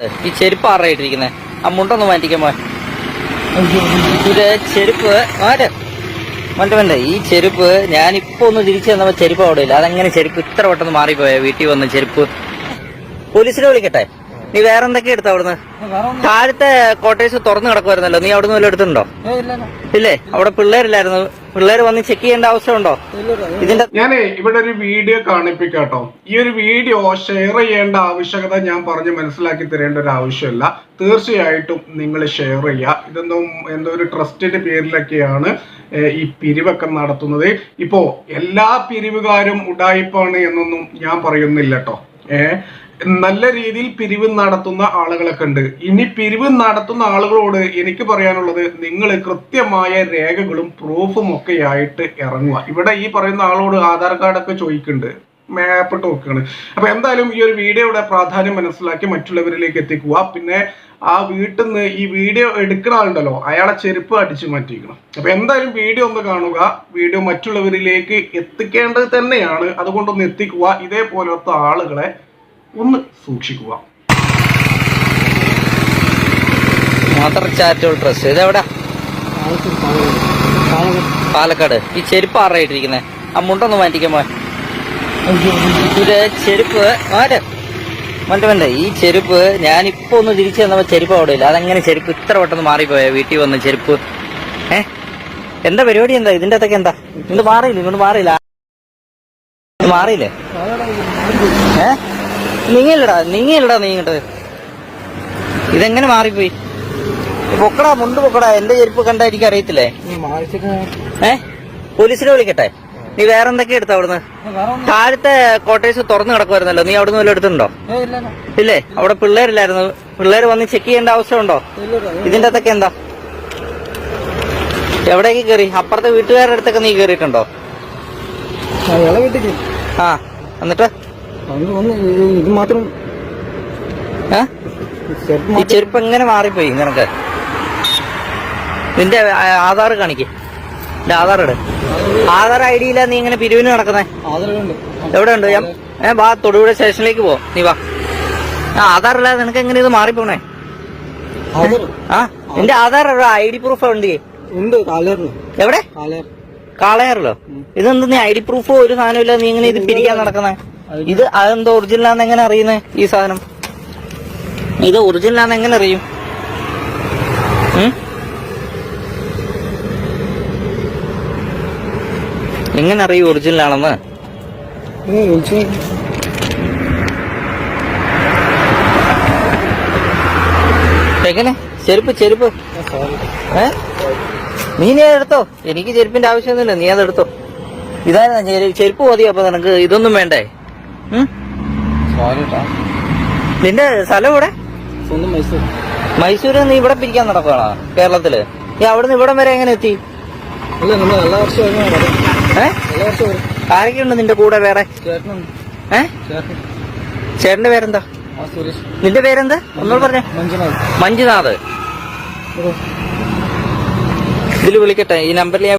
ഈ ചെരുപ്പ് ആറായിട്ടിരിക്കുന്നേ ആ മുണ്ടൊന്ന് മാറ്റിക്കാൻ ചെരുപ്പ് ആര്? മറ്റേ വേണ്ട ഈ ചെരുപ്പ് ഞാനിപ്പോ ഒന്ന് തിരിച്ചു തന്നപ്പോ ചെരുപ്പ് അവിടെ ഇല്ല. അതെങ്ങനെ ചെരുപ്പ് ഇത്ര പെട്ടെന്ന് മാറിപ്പോയ? വീട്ടിൽ വന്ന ചെരുപ്പ്. പോലീസിനെ വിളിക്കട്ടെ. നീ വേറെ എന്തൊക്കെ എടുത്ത അവിടുന്ന്? താഴത്തെ കോട്ടേഴ്സ് തുറന്നു കിടക്കുമായിരുന്നല്ലോ നീ അവിടുന്ന് വല്ലതും എടുത്തിട്ടുണ്ടോ? ഇല്ലേ അവിടെ പിള്ളേരില്ലായിരുന്നു. പിള്ളേര് വന്ന് ചെക്ക് ചെയ്യേണ്ട ആവശ്യമുണ്ടോ? ഇതിന്റെ ഞാനേ ഇവിടെ ഒരു വീഡിയോ കാണിപ്പിക്കാട്ടോ. ഈ ഒരു വീഡിയോ ഷെയർ ചെയ്യേണ്ട ആവശ്യകത ഞാൻ പറഞ്ഞ് മനസ്സിലാക്കി തരേണ്ട ഒരു ആവശ്യമില്ല. തീർച്ചയായിട്ടും നിങ്ങൾ ഷെയർ ചെയ്യുക. ഇതെന്തോ എന്തോ ഒരു ട്രസ്റ്റിന്റെ പേരിലൊക്കെയാണ് ഈ പിരിവൊക്കെ നടത്തുന്നത്. ഇപ്പോ എല്ലാ പിരിവുകാരും ഉടായിപ്പാണ് എന്നൊന്നും ഞാൻ പറയുന്നില്ല കേട്ടോ ഏഹ് നല്ല രീതിയിൽ പിരിവ് നടത്തുന്ന ആളുകളൊക്കെ ഉണ്ട്. ഇനി പിരിവ് നടത്തുന്ന ആളുകളോട് എനിക്ക് പറയാനുള്ളത് നിങ്ങൾ കൃത്യമായ രേഖകളും പ്രൂഫും ഒക്കെ ആയിട്ട് ഇറങ്ങുക. ഇവിടെ ഈ പറയുന്ന ആളോട് ആധാർ കാർഡൊക്കെ ചോദിക്കുന്നുണ്ട്. മാപ്പിട്ട് നോക്കുകയാണ്. അപ്പൊ എന്തായാലും ഈ ഒരു വീഡിയോയുടെ പ്രാധാന്യം മനസ്സിലാക്കി മറ്റുള്ളവരിലേക്ക് എത്തിക്കുക. പിന്നെ ആ വീട്ടിൽ നിന്ന് ഈ വീഡിയോ എടുക്കുന്ന ആളുണ്ടല്ലോ അയാളെ ചെരുപ്പ് അടിച്ചു മാറ്റിയിരിക്കണം. അപ്പൊ എന്തായാലും വീഡിയോ ഒന്ന് കാണുക. വീഡിയോ മറ്റുള്ളവരിലേക്ക് എത്തിക്കേണ്ടത് തന്നെയാണ്. അതുകൊണ്ടൊന്ന് എത്തിക്കുക. ഇതേപോലത്തെ ആളുകളെ ഒന്ന് സൂക്ഷിക്കുക. മോട്ടർ ഇതെവിടെ? പാലക്കാട്. ഈ ചെരുപ്പ് ആറായിട്ടിരിക്കുന്നേ ആ മുണ്ടൊന്ന് മാറ്റിക്കാൻ ഇത് ചെരുപ്പ് മാറ്റ് മറ്റേ വേണ്ട ഈ ചെരുപ്പ് ഞാനിപ്പോ ഒന്ന് തിരിച്ചു തന്നപ്പോ ചെരുപ്പ് അവിടെ ഇല്ല. അതെങ്ങനെ ചെരുപ്പ്? ഇത്ര പെട്ടെന്ന് മാറിപ്പോയ വീട്ടിൽ വന്ന ചെരുപ്പ്? ഏ? എന്താ പരിപാടി? എന്താ? ഇതിന്റെ അതൊക്കെ എന്താ? ഇങ്ങോട്ട് മാറിയില്ല? ഇങ്ങോട്ട് മാറിയില്ല? മാറിയില്ലേ? ഏ? നീങ്ങില്ലടാ നീങ്ങില്ലടാ നീങ്ങട്ടെ ഇതെങ്ങനെ മാറിപ്പോയി? പൊക്കടാ മുണ്ട് പൊക്കടാ എന്റെ ചെരുപ്പ് കണ്ടാ എനിക്ക് അറിയത്തില്ലേ ഏ? പോലീസിനെ വിളിക്കട്ടെ? നീ വേറെ എന്തൊക്കെ എടുത്ത അവിടുന്ന്? താഴത്തെ കോട്ടേഴ്സ് തുറന്നു കിടക്കുമായിരുന്നല്ലോ നീ അവിടുന്ന് വല്ലതും എടുത്തിട്ടുണ്ടോ? ഇല്ലേ അവിടെ പിള്ളേരില്ലായിരുന്നു. പിള്ളേര് വന്ന് ചെക്ക് ചെയ്യേണ്ട ആവശ്യമുണ്ടോ ഇതിന്റെ അകത്തൊക്കെ എന്താ? എവിടേക്ക് കയറി അപ്പുറത്തെ വീട്ടുകാരുടെ അടുത്തൊക്കെ നീ കയറിയിട്ടുണ്ടോ ആ എന്നിട്ട്? ഇത് മാത്രം ഈ ചെരുപ്പ് എങ്ങനെ മാറിപ്പോയി നിനക്ക്? നിന്റെ ആധാർ കാണിക്കേ. എന്റെ ആധാർ ഇട്. ആധാർ ഐ ഡി ഇല്ല നീ ഇങ്ങനെ പിരിവിന് നടക്കുന്നേ? എവിടെ ഉണ്ട്. ഞാൻ ഏ വാ തൊടുപുഴ സ്റ്റേഷനിലേക്ക് പോ. നീ വാ. ആ ആധാർ ഇല്ലാതെ നിനക്ക് എങ്ങനെ ഇത് മാറിപ്പോണേ? ആ നിന്റെ ആധാർ ഐ ഡി പ്രൂഫ് ഉണ്ട്. ഉണ്ട് എവിടെ? കാളയാറിലോ? കാളയാറല്ലോ ഇതെന്ത് നീ ഐ ഡി പ്രൂഫോ ഒരു സാധനം ഇല്ല നീ ഇങ്ങനെ ഇത് പിരിക്കാൻ നടക്കുന്നേ? ഇത് അതെന്തോ ഒറിജിനൽ ആണെന്ന് എങ്ങനെ അറിയുന്നേ ഈ സാധനം? ഇത് ഒറിജിനൽ ആണെന്ന് എങ്ങനെ അറിയും? എങ്ങനെ അറിയും ഒറിജിനൽ ആണെന്ന് എങ്ങനെ? ചെരുപ്പ് ചെരുപ്പ്. ഏ? നീ നീ എടുത്തോ എനിക്ക് ചെരുപ്പിന്റെ ആവശ്യമൊന്നുമില്ല. നീ അതെടുത്തോ. ഇതായിരുന്നു ഇതാ ചെരുപ്പ് മതിയോ? അപ്പൊ നിനക്ക് ഇതൊന്നും വേണ്ടേ? നിന്റെ സ്ഥലം ഇവിടെ മൈസൂരിൽ നീ ഇവിടെ പിരിക്കാൻ നടക്കുകയാണോ കേരളത്തിൽ. നീ അവിടുന്ന് ഇവിടം വരെ എങ്ങനെ എത്തി? ആരൊക്കെയുണ്ട് നിന്റെ കൂടെ വേറെ? ഏ? ചേട്ടന്റെ പേരെന്താ? നിന്റെ പേരെന്താ? ഒന്നോട് പറഞ്ഞേ. മഞ്ജുനാഥ്. ഇതിൽ വിളിക്കട്ടെ. ഈ നമ്പറിൽ